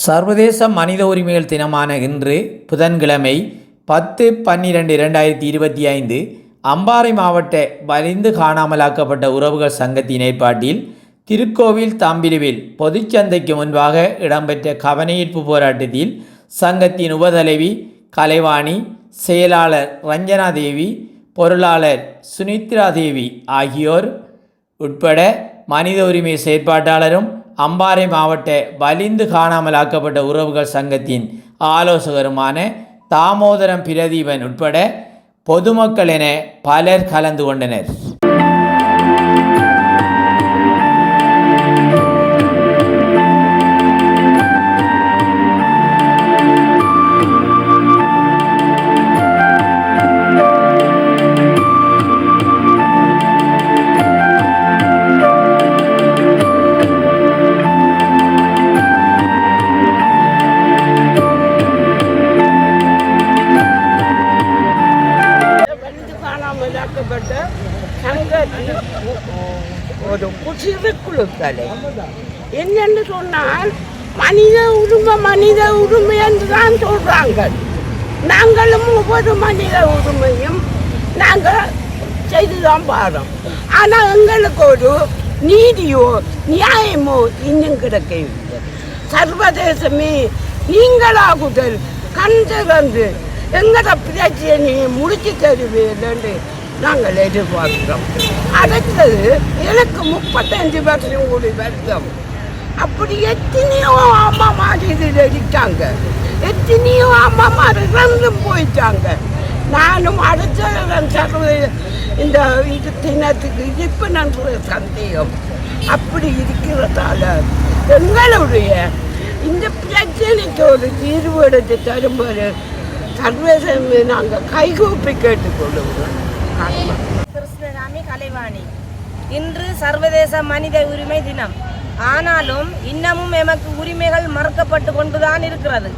சர்வதேச மனித உரிமைகள் தினமான இன்று புதன்கிழமை பத்து பன்னிரெண்டு இரண்டாயிரத்தி இருபத்தி ஐந்து அம்பாறை மாவட்ட வலிந்து காணாமலாக்கப்பட்ட உறவுகள் சங்கத்தின் ஏற்பாட்டில் திருக்கோவில் தம்பிரிவில் பொதுச்சந்தைக்கு முன்பாக இடம்பெற்ற கவனஈர்ப்பு போராட்டத்தில் சங்கத்தின் உபதலைவி கலைவாணி செயலாளர் ரஞ்சனா தேவி பொருளாளர் சுனித்ரா தேவி ஆகியோர் உட்பட மனித உரிமை செயற்பாட்டாளரும் அம்பாறை மாவட்ட வலிந்து காணாமலாக்கப்பட்ட உறவுகள் சங்கத்தின் ஆலோசகருமான தாமோதரம் பிரதீபன் உட்பட பொதுமக்கள் என பலர் கலந்து கொண்டனர். காணாமலாக்கப்பட்ட சங்கத்தில் ஒரு குசிறு குழுக்களை என்னென்னு சொன்னால் மனித உரிமை மனித உரிமை என்று தான் சொல்றாங்க நாங்களும் ஒவ்வொரு மனித உரிமையும் நாங்கள் செய்துதான் பாரோம் ஆனால் எங்களுக்கு ஒரு நீதியோ நியாயமோ இன்னும் கிடைக்கவில்லை சர்வதேசமே நீங்களாகுதல் கண் திறந்து எங்கட பிரச்சனையை முடிச்சு தருவேன் நாங்கள் எதிர்பார்க்கிறோம் அடுத்தது எனக்கு முப்பத்தஞ்சு வருஷம் கூடி வருஷம் அப்படி எத்தனையோ அம்மா மாதிரி இதில் இருக்காங்க. எத்தனையோ அம்மா மாதிரி இறந்தும் போயிட்டாங்க. நானும் அடுத்த இந்த இது தினத்துக்கு இப்போ நன்ற சந்தேகம். அப்படி இருக்கிறதால எங்களுடைய இந்த பிரச்சனைக்கு ஒரு தீர்வு எடுத்து தரும்போது சர்வதேசம் நாங்கள் கைகூப்பி கேட்டுக்கொள்ளுகிறோம் கிருஷ்ணராமி கலைவாணி. இன்று சர்வதேச மனித உரிமை தினம். ஆனாலும் இன்னமும் எமக்கு உரிமைகள் மறுக்கப்பட்டு கொண்டுதான் இருக்கிறது.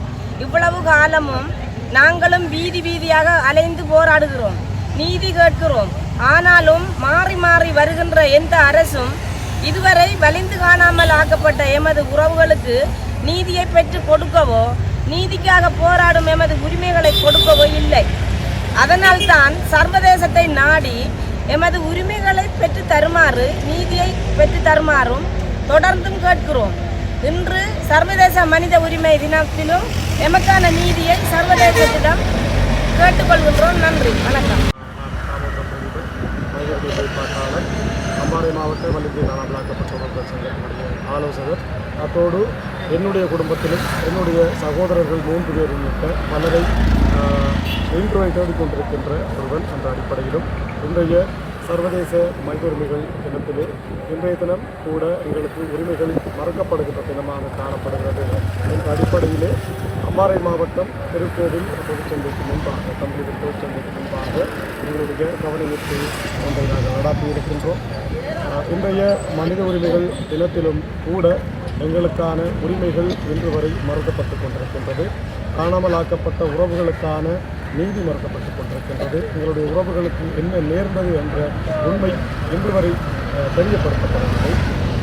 இவ்வளவு காலமும் நாங்களும் வீதி வீதியாக அலைந்து போராடுகிறோம். நீதி கேட்கிறோம். ஆனாலும் மாறி மாறி வருகின்ற எந்த அரசும் இதுவரை வலிந்து காணாமல் ஆக்கப்பட்ட எமது உறவுகளுக்கு நீதியை பெற்று கொடுக்கவோ நீதிக்காக போராடும் எமது உரிமைகளை கொடுக்க அதனால்தான் சர்வதேசத்தை நாடி எமது உரிமைகளை பெற்று தருமாறு நீதியை பெற்று தருமாறும் தொடர்ந்தும் கேட்கிறோம். இன்று சர்வதேச மனித உரிமை தினத்திலும் எமக்கான நீதியை சர்வதேசத்திடம் கேட்டுக்கொள்கின்றோம் நன்றி. வணக்கம். அம்பாறை மாவட்ட வலிந்து காணாமலாக்கப்பட்டவர்கள் சங்கத்தினுடைய ஆலோசகர். அத்தோடு என்னுடைய குடும்பத்திலும் என்னுடைய சகோதரர்கள் மூன்று பேர் உள்ளிட்ட பலரை இன்றுவை தேடிக்கொண்டிருக்கின்ற ஒருவன் என்ற அடிப்படையிலும் இன்றைய சர்வதேச மனித உரிமைகள் தினத்திலே இன்றைய தினம் கூட எங்களுக்கு உரிமைகள் மறக்கப்படுகின்ற தினமாக காணப்படுகிறது என்ற அடிப்படையிலே அம்பாறை மாவட்டம் திருக்கோவில் பொதுச்சந்தைக்கு முன்பாக தமிழக பொதுச்சந்தைக்கு முன்பாக எங்களுடைய கவனஈர்ப்பு ஒன்றை நாங்கள் நடாத்தி இருக்கின்றோம் இன்றைய மனித உரிமைகள் தினத்திலும் கூட எங்களுக்கான உரிமைகள் இன்று வரை மறுக்கப்பட்டு கொண்டிருக்கின்றது. காணாமலாக்கப்பட்ட உறவுகளுக்கான நீதி மறுக்கப்பட்டு கொண்டிருக்கின்றது. எங்களுடைய உறவுகளுக்கு என்ன நேர்ந்தது என்ற உண்மை இன்று வரை தெரியப்படுத்தப்படவில்லை.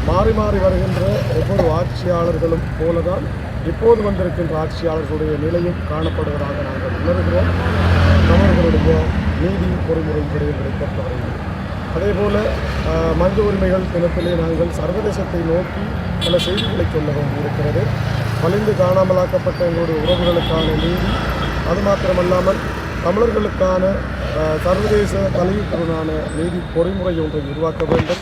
மாறி மாறி வருகின்ற ஒவ்வொரு ஆட்சியாளர்களும் போலதான் இப்போது வந்திருக்கின்ற ஆட்சியாளர்களுடைய நிலையும் காணப்படுவதாக நாங்கள் உணர்கிறோம். தமிழர்களுடைய நீதி பொறிமுறை விடயங்களை பொறுத்தவரையில். அதேபோல் ஆஹ், மனித உரிமைகள் தினத்திலே நாங்கள் சர்வதேசத்தை நோக்கி பல செய்திகளை சொல்ல வேண்டியிருக்கிறது வலிந்து காணாமலாக்கப்பட்ட எங்களுடைய உறவுகளுக்கான நீதி அது மாத்திரமல்லாமல் தமிழர்களுக்கான சர்வதேச தலையீட்டுடனான நீதி பொறிமுறை ஒன்றை உருவாக்க வேண்டும்.